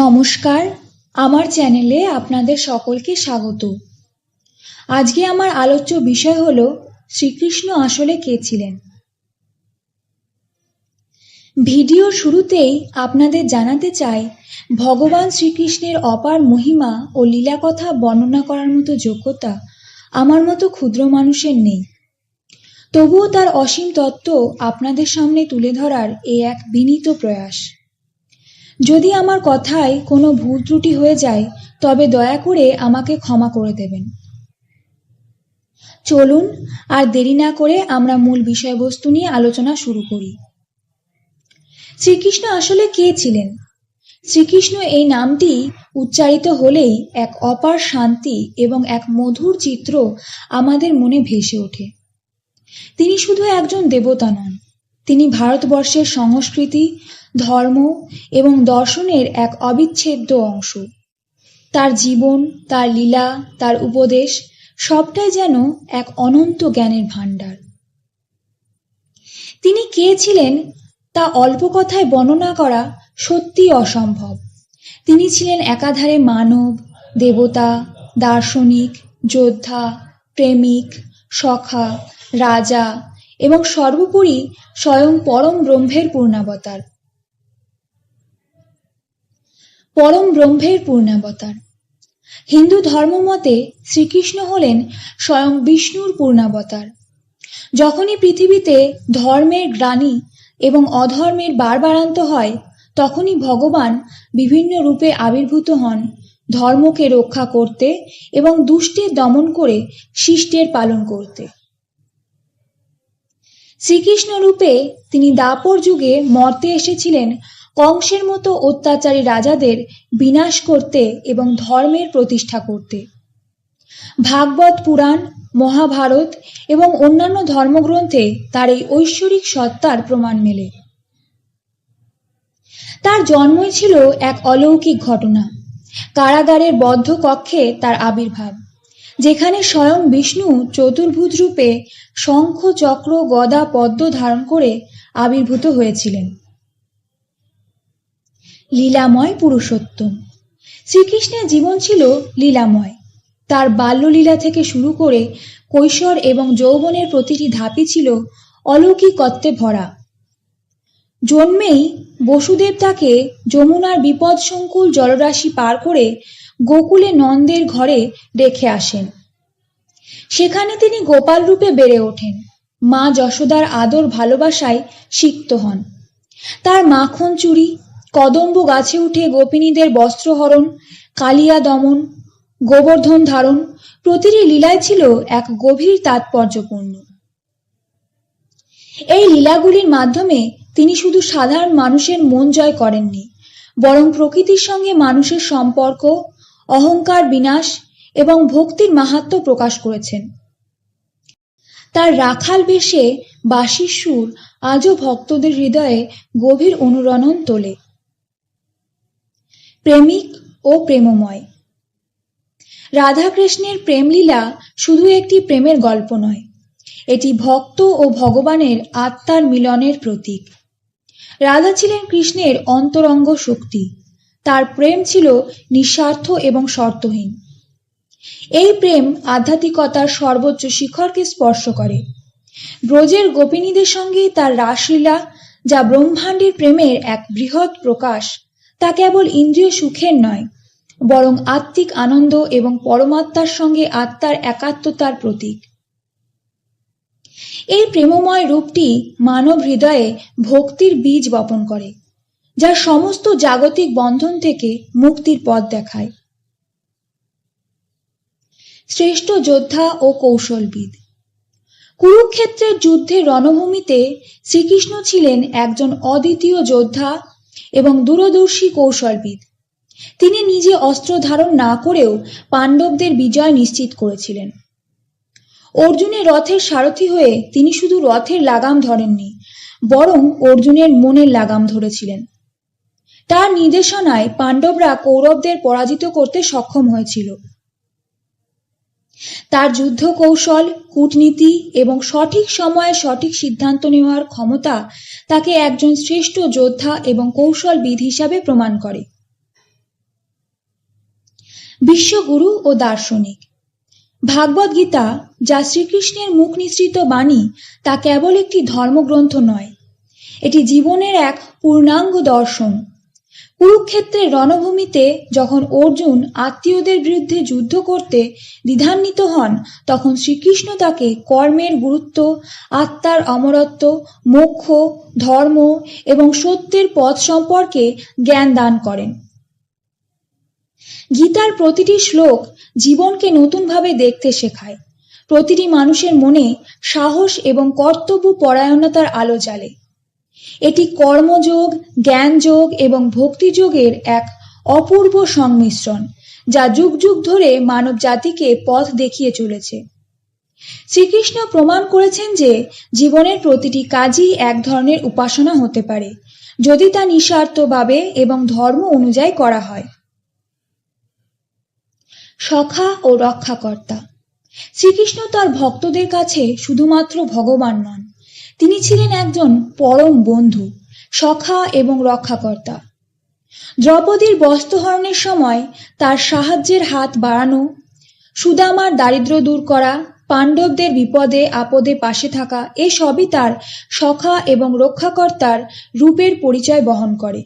নমস্কার, আমার চ্যানেলে আপনাদের সকলকে স্বাগত। আজকে আমার আলোচ্য বিষয় হল, শ্রীকৃষ্ণ আসলে কে ছিলেন? ভিডিও শুরুতেই আপনাদের জানাতে চাই, ভগবান শ্রীকৃষ্ণের অপার মহিমা ও লীলা কথা বর্ণনা করার মতো যোগ্যতা আমার মতো ক্ষুদ্র মানুষের নেই। তবুও তার অসীম তত্ত্ব আপনাদের সামনে তুলে ধরার এ এক বিনীত প্রয়াস। যদি আমার কথায় কোনো ভুল ত্রুটি হয়ে যায়, তবে দয়া করে আমাকে ক্ষমা করে দেবেন। চলুন, আর দেরি না করে আমরা মূল বিষয়বস্তু নিয়ে আলোচনা শুরু করি। শ্রীকৃষ্ণ আসলে কে ছিলেন? শ্রীকৃষ্ণ এই নামটি উচ্চারিত হলেই এক অপার শান্তি এবং এক মধুর চিত্র আমাদের মনে ভেসে ওঠে। তিনি শুধু একজন দেবতা নন তিনি ভারতবর্ষের সংস্কৃতি, ধর্ম এবং দর্শনের এক অবিচ্ছেদ্য অংশ। তার জীবন, তার লীলা, তার উপদেশ সবটাই যেন এক অনন্ত জ্ঞানের ভাণ্ডার। তিনি কে ছিলেন তা অল্প কথায় বর্ণনা করা সত্যি অসম্ভব। তিনি ছিলেন একাধারে মানব, দেবতা, দার্শনিক, যোদ্ধা, প্রেমিক, সখা, রাজা এবং সর্বোপরি স্বয়ং পরম ব্রহ্মের পূর্ণাবতার। পরম ব্রহ্মের পূর্ণাবতার। হিন্দু ধর্মমতে শ্রীকৃষ্ণ হলেন স্বয়ং বিষ্ণুর পূর্ণাবতার। যখনই পৃথিবীতে ধর্মের গ্লানি এবং অধর্মের বারবারান্ত হয়, তখনই ভগবান বিভিন্ন রূপে আবির্ভূত হন ধর্মকে রক্ষা করতে এবং দুষ্টের দমন করে শিষ্টের পালন করতে। শ্রীকৃষ্ণ রূপে তিনি দাপর যুগে মর্তে এসেছিলেন, কংসের মতো অত্যাচারী রাজাদের বিনাশ করতে এবং ধর্মের প্রতিষ্ঠা করতে। ভাগবত পুরাণ, মহাভারত এবং অন্যান্য ধর্মগ্রন্থে তার এই ঐশ্বরিক সত্তার প্রমাণ মেলে। তার জন্মই ছিল এক অলৌকিক ঘটনা। কারাগারের বদ্ধ কক্ষে তার আবির্ভাব। যেখানে স্বয়ং বিষ্ণু চতুর্ভুজ রূপে শঙ্খ চক্র গদা পদ্ম ধারণ করে আবির্ভূত হয়েছিলেন। লীলাময় পুরুষোত্তম। শ্রীকৃষ্ণের জীবন ছিল লীলাময়। তার বাল্যলীলা থেকে শুরু করে কৈশোর এবং যৌবনের প্রতিটি ধাপই ছিল অলৌকিকত্বে ভরা। জন্মেই বসুদেব তাকে যমুনার বিপদসংকুল জলরাশি পার করে গোকুলে নন্দের ঘরে রেখে আসেন। সেখানে তিনি গোপাল রূপে বেড়ে ওঠেন। মা যশোদার আদর ভালোবাসায় সিক্ত হন। তার মাখন চুরি, কদম্ব গাছে উঠে গোপিনীদের বস্ত্রহরণ কালিয়া দমন, গোবর্ধন ধারণ, প্রতিটি লীলায় ছিল এক গভীর তাৎপর্যপূর্ণ। এই লীলাগুলির মাধ্যমে তিনি শুধু সাধারণ মানুষের মন জয় করেননি, বরং প্রকৃতির সঙ্গে মানুষের সম্পর্ক অহংকার, বিনাশ এবং ভক্তির মাহাত্ম প্রকাশ করেছেন। তার রাখাল বেশে বাঁশির সুর আজও ভক্তদের হৃদয়ে গভীর অনুরণন তোলে। প্রেমিক ও প্রেমময়। রাধাকৃষ্ণের প্রেমলীলা শুধু একটি প্রেমের গল্প নয়, এটি ভক্ত ও ভগবানের আত্মার মিলনের প্রতীক। রাধা ছিলেন কৃষ্ণের অন্তরঙ্গ শক্তি। তার প্রেম ছিল নিঃস্বার্থ এবং শর্তহীন। এই প্রেম আধ্যাত্মিকতার সর্বোচ্চ শিখরকে স্পর্শ করে। ব্রজের গোপিনীদের সঙ্গে তার রাসলীলা, যা ব্রহ্মাণ্ডের প্রেমের এক বৃহৎ প্রকাশ, তা কেবল ইন্দ্রিয় সুখের নয়, বরং আত্মিক আনন্দ এবং পরমাত্মার সঙ্গে আত্মার একাত্মতার প্রতীক। এই প্রেমময় রূপটি মানব হৃদয়ে ভক্তির বীজ বপন করে। যা সমস্ত জাগতিক বন্ধন থেকে মুক্তির পথ দেখায়। শ্রেষ্ঠ যোদ্ধা ও কৌশলবিদ। কুরুক্ষেত্রের যুদ্ধের রণভূমিতে শ্রীকৃষ্ণ ছিলেন একজন অদ্বিতীয় যোদ্ধা এবং দূরদর্শী কৌশলবিদ। তিনি নিজে অস্ত্র ধারণ না করেও পাণ্ডবদের বিজয় নিশ্চিত করেছিলেন। অর্জুনের রথের সারথি হয়ে তিনি শুধু রথের লাগাম ধরেননি, বরং অর্জুনের মনের লাগাম ধরেছিলেন। তার নির্দেশনায় পাণ্ডবরা কৌরবদের পরাজিত করতে সক্ষম হয়েছিল। তার যুদ্ধ কৌশল কূটনীতি এবং সঠিক সময়ে সঠিক সিদ্ধান্ত নেওয়ার ক্ষমতা তাকে একজন শ্রেষ্ঠ যোদ্ধা এবং কৌশলবিদ হিসাবে প্রমাণ করে। বিশ্বগুরু ও দার্শনিক। ভাগবত গীতা, যা শ্রীকৃষ্ণের মুখ নিঃসৃত বাণী, তা কেবল একটি ধর্মগ্রন্থ নয়, এটি জীবনের এক পূর্ণাঙ্গ দর্শন। কুরুক্ষেত্রের রণভূমিতে যখন অর্জুন আত্মীয়দের বিরুদ্ধে যুদ্ধ করতে দ্বিধান্বিত হন, তখন শ্রীকৃষ্ণ তাকে কর্মের গুরুত্ব, আত্মার অমরত্ব, মোক্ষ, ধর্ম এবং সত্যের পথ সম্পর্কে জ্ঞান দান করেন। গীতার প্রতিটি শ্লোক জীবনকে নতুনভাবে দেখতে শেখায়। প্রতিটি মানুষের মনে সাহস এবং কর্তব্য পরায়ণতার আলো জ্বালে। এটি কর্মযোগ, জ্ঞানযোগ এবং ভক্তিযোগের এক অপূর্ব সংমিশ্রণ, যা যুগ যুগ ধরে মানব জাতিকে পথ দেখিয়ে চলেছে। শ্রীকৃষ্ণ প্রমাণ করেছেন যে জীবনের প্রতিটি কাজই এক ধরনের উপাসনা হতে পারে, যদি তা নিঃস্বার্থভাবে এবং ধর্ম অনুযায়ী করা হয়। সখা ও রক্ষাকর্তা। শ্রীকৃষ্ণ তার ভক্তদের কাছে শুধুমাত্র ভগবান নন তিনি ছিলেন একজন পরম বন্ধু, সখা এবং রক্ষাকর্তা। দ্রৌপদীর বস্ত্রহরণের সময় তার সাহায্যের হাত বাড়ানো, সুদামার দারিদ্র দূর করা, পাণ্ডবদের বিপদে আপদে পাশে থাকা এসবই তার সখা এবং রক্ষাকর্তার রূপের পরিচয় বহন করে।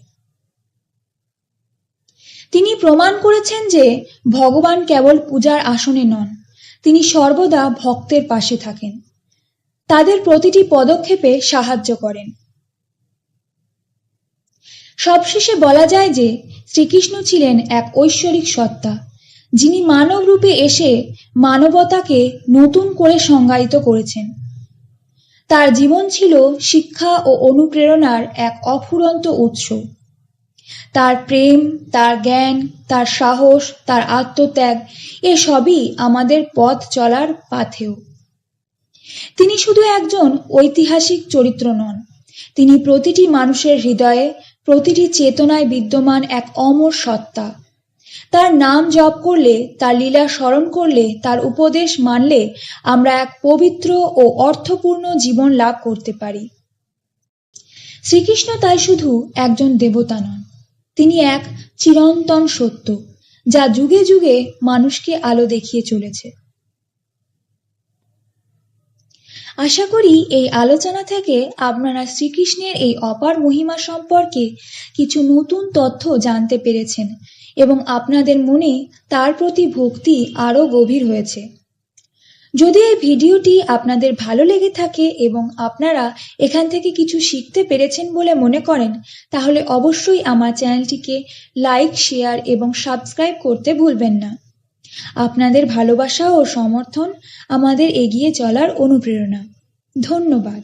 তিনি প্রমাণ করেছেন যে ভগবান কেবল পূজার আসনে নন, তিনি সর্বদা ভক্তের পাশে থাকেন। তাদের প্রতিটি পদক্ষেপে সাহায্য করেন। সবশেষে বলা যায় যে, শ্রীকৃষ্ণ ছিলেন এক ঐশ্বরিক সত্তা, যিনি মানব রূপে এসে মানবতাকে নতুন করে সংজ্ঞায়িত করেছেন। তার জীবন ছিল শিক্ষা ও অনুপ্রেরণার এক অফুরন্ত উৎস। তার প্রেম, তার জ্ঞান, তার সাহস, তার আত্মত্যাগ, এসবই আমাদের পথ চলার পাথেও তিনি শুধু একজন ঐতিহাসিক চরিত্র নন। তিনি প্রতিটি মানুষের হৃদয়ে, প্রতিটি চেতনায় বিদ্যমান এক অমর সত্তা। তার নাম জপ করলে, তার লীলা স্মরণ করলে, তার উপদেশ মানলে আমরা এক পবিত্র ও অর্থপূর্ণ জীবন লাভ করতে পারি। শ্রীকৃষ্ণ তাই শুধু একজন দেবতা নন, তিনি এক চিরন্তন সত্য, যা যুগে যুগে মানুষকে আলো দেখিয়ে চলেছে। আশা করি এই আলোচনা থেকে আপনারা শ্রীকৃষ্ণের এই অপার মহিমা সম্পর্কে কিছু নতুন তথ্য জানতে পেরেছেন এবং আপনাদের মনে তার প্রতি ভক্তি আরও গভীর হয়েছে। যদি এই ভিডিওটি আপনাদের ভালো লেগে থাকে এবং আপনারা এখান থেকে কিছু শিখতে পেরেছেন বলে মনে করেন, তাহলে অবশ্যই আমার চ্যানেলটিকে লাইক, শেয়ার এবং সাবস্ক্রাইব করতে ভুলবেন না। আপনাদের ভালোবাসা ও সমর্থন আমাদের এগিয়ে চলার অনুপ্রেরণা। ধন্যবাদ।